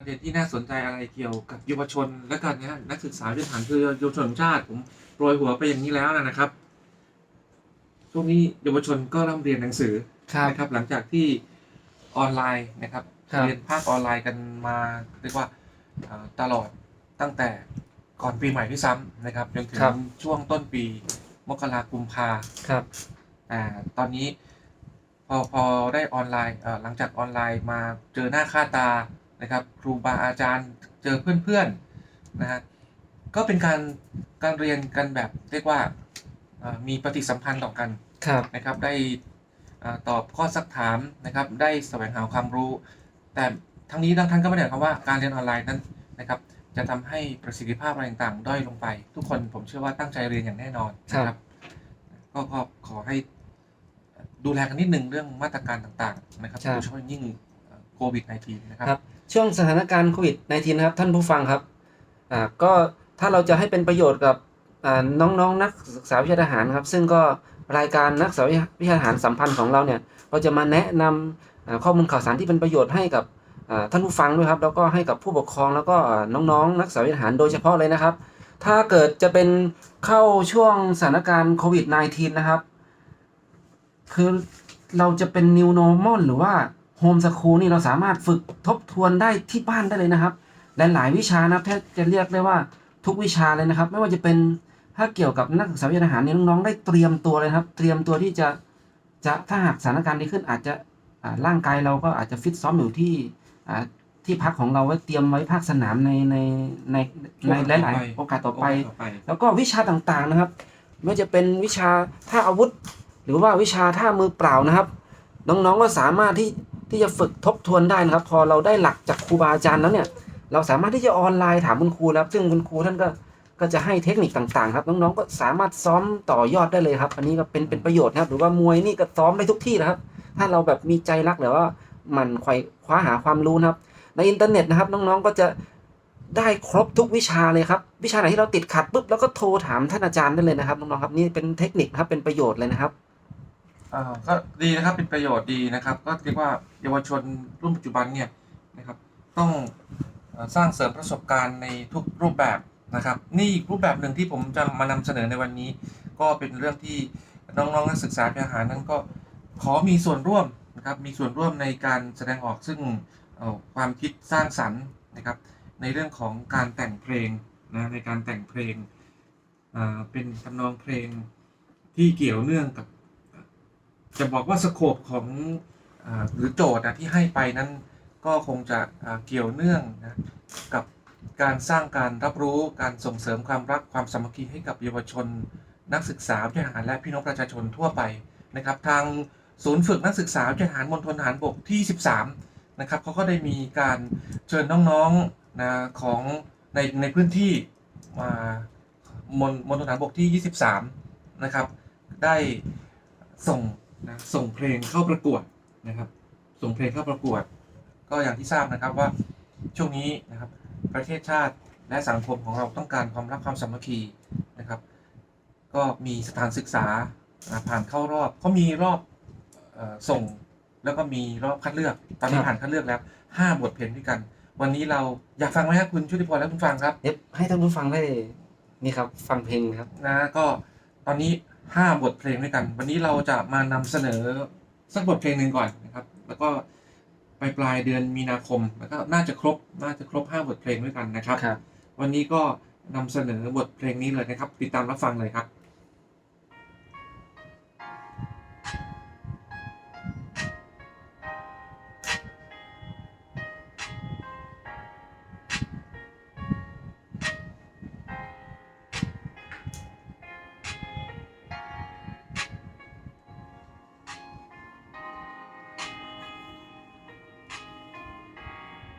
ประเด็นที่น่าสนใจอะไรเกี่ยวกับเยาวชนและกันนะนักศึกษาพื้นฐานคือเยาวชนแห่งชาติผมโปรยหัวไปอย่างนี้แล้วนะครับช่วงนี้เยาวชนก็เริ่มเรียนหนังสือครับนะครับหลังจากที่ออนไลน์นะครับครับเรียนภาคออนไลน์กันมาเรียกว่าเอ่อตลอดตั้งแต่ก่อนปีใหม่ด้วยซ้ำนะครับจนถึงครับช่วงต้นปีมกราคมกุมภาครับอ่าตอนนี้พอพอได้ออนไลน์เอ่อหลังจากออนไลน์มาเจอหน้าค่าตา นะครับครูบาอาจารย์เจอเพื่อนๆนะฮะก็เป็นการการเรียนกันแบบเรียกว่าเอ่อมีปฏิสัมพันธ์ต่อกันครับนะครับ ได้เอ่อตอบข้อสักถามนะครับ ได้แสวงหาความรู้ แต่ทั้งนี้ทั้งท่านก็ไม่ได้หมายความว่าการเรียนออนไลน์นั้นนะครับจะทำให้ประสิทธิภาพอะไรต่างๆ ด้อยลงไป ทุกคนผมเชื่อว่าตั้งใจเรียนอย่างแน่นอนนะครับ ก็ก็ขอให้ดูแลกันนิดนึงเรื่องมาตรการต่างๆ นะครับครับโดยเฉพาะยิ่ง โควิด -19 นะครับครับ ช่วงสถานการณ์โควิด -19 นะครับท่านผู้ฟังครับอ่าก็ถ้าเราจะให้เป็นประโยชน์กับอ่าน้องๆนักศึกษาวิชาทหารครับ ซึ่งก็รายการนักศึกษาวิชาทหารสัมพันธ์ของเราเนี่ยก็จะมาแนะนำอ่าข้อมูลข่าวสารที่เป็นประโยชน์ให้กับท่านผู้ฟังด้วยครับแล้วก็ให้กับผู้ปกครองแล้วก็อ่าน้องๆ นักศึกษาวิชาทหารโดยเฉพาะเลยนะครับ ถ้าเกิดจะเป็นเข้าช่วงสถานการณ์โควิด -19 นะครับ คือเราจะเป็น new normal หรือว่า home school นี่เราสามารถฝึกทบทวนได้ที่บ้านได้เลยนะครับและหลายวิชานะครับแทบจะเรียกได้ว่าทุกวิชาเลยนะครับ ไม่ว่าจะเป็นถ้าเกี่ยวกับนักศึกษาวิทยาทหารเนี่ยน้องๆได้เตรียมตัวเลยนะครับ เตรียมตัวที่จะจะถ้าหากสถานการณ์ดีขึ้นอาจจะอ่าร่างกายเราก็อาจจะฟิตซ้อมอยู่ที่อ่าที่พักของเราไว้เตรียมไว้ภาคสนามในในในในหลายๆโอกาสต่อไปต่อไป แล้วก็วิชาต่างๆนะครับ ไม่ว่าจะเป็นวิชาท่าอาวุธ หรือว่าวิชาท่ามือเปล่านะครับ น้องๆก็สามารถที่ ที่จะฝึกทบทวนได้นะครับ พอเราได้หลักจากครูบาอาจารย์แล้วเนี่ย เราสามารถที่จะออนไลน์ถามคุณครูแล้วซึ่งคุณครูท่านก็ก็จะให้เทคนิคต่างๆ ครับน้องๆก็สามารถซ้อมต่อยอดได้เลยครับ อันนี้ก็เป็นเป็นประโยชน์นะครับหรือว่ามวยนี่ก็ซ้อมได้ทุกที่นะครับ ถ้าเราแบบมีใจรักหรือว่ามันไขว่คว้าหาความรู้นะครับ ในอินเทอร์เน็ตนะครับน้องๆก็จะได้ครบทุกวิชาเลยครับ วิชาไหนที่เราติดขัดปุ๊บแล้วก็โทรถามท่านอาจารย์ได้เลยนะครับน้องๆครับนี่เป็นเทคนิคครับเป็นประโยชน์เลยนะครับ อ่าก็ดีนะครับเป็นประโยชน์ดีนะครับ ก็เรียกว่าเยาวชนรุ่นปัจจุบันเนี่ยนะครับต้องสร้างเสริมประสบการณ์ในทุกรูปแบบนะครับ นี่อีกรูปแบบหนึ่งที่ผมจะมานำเสนอในวันนี้ ก็เป็นเรื่องที่น้องๆนักศึกษาทหารนั้นก็ขอมีส่วนร่วมนะครับมีส่วนร่วมในการแสดงออกซึ่งความคิดสร้างสรรค์นะครับ ในเรื่องของการแต่งเพลงนะในการแต่งเพลงเป็นทำนองเพลงที่เกี่ยวเนื่องกับ จะบอกว่าสโคปของอหรือโจทย์นะที่ให้ไปนั้นก็คงจะเกี่ยวเนื่องนะกับการสร้างการรับรู้การส่งเสริมความรักความสามัคคีให้กับเยาวชน นักศึกษาทยาหารและพี่น้องประชาชนทั่วไปนะครับ ทางศูนย์ฝึกนักศึกษาทยาหารมณฑลทหารบกที่ 13นะครับเขาก็ได้มีการเชิญน้องๆนะของในในพื้นที่มามณมณฑลทหารบกที่ 23นะครับได้ส่ง นะส่งเพลงเข้าประกวดนะครับ ส่งเพลงเข้าประกวด ก็อย่างที่ทราบนะครับว่าช่วงนี้นะครับประเทศชาติและสังคมของเราต้องการความรักความสามัคคีนะครับ ก็มีสถานศึกษาอ่าผ่านเข้ารอบเขามีรอบเออส่งแล้วก็มีรอบคัดเลือกตอนนี้ครับผ่านคัดเลือกแล้วห้าบทเพลงด้วยกัน วันนี้เราอยากฟังไหมครับคุณชุติพรและคุณฟังครับเดี๋ยวให้ท่านผู้ฟังได้นี่ครับฟังเพลงครับนะก็ตอนนี้ ห้าบทเพลงด้วยกัน วันนี้เราจะมานำเสนอสักบทเพลงหนึ่งก่อนนะครับ แล้วก็ปลายปลายเดือนมีนาคมแล้วก็น่าจะครบน่าจะครบห้าบทเพลงด้วยกันนะครับครับวันนี้ก็นำเสนอบทเพลงนี้เลยนะครับ ติดตามรับฟังเลยครับ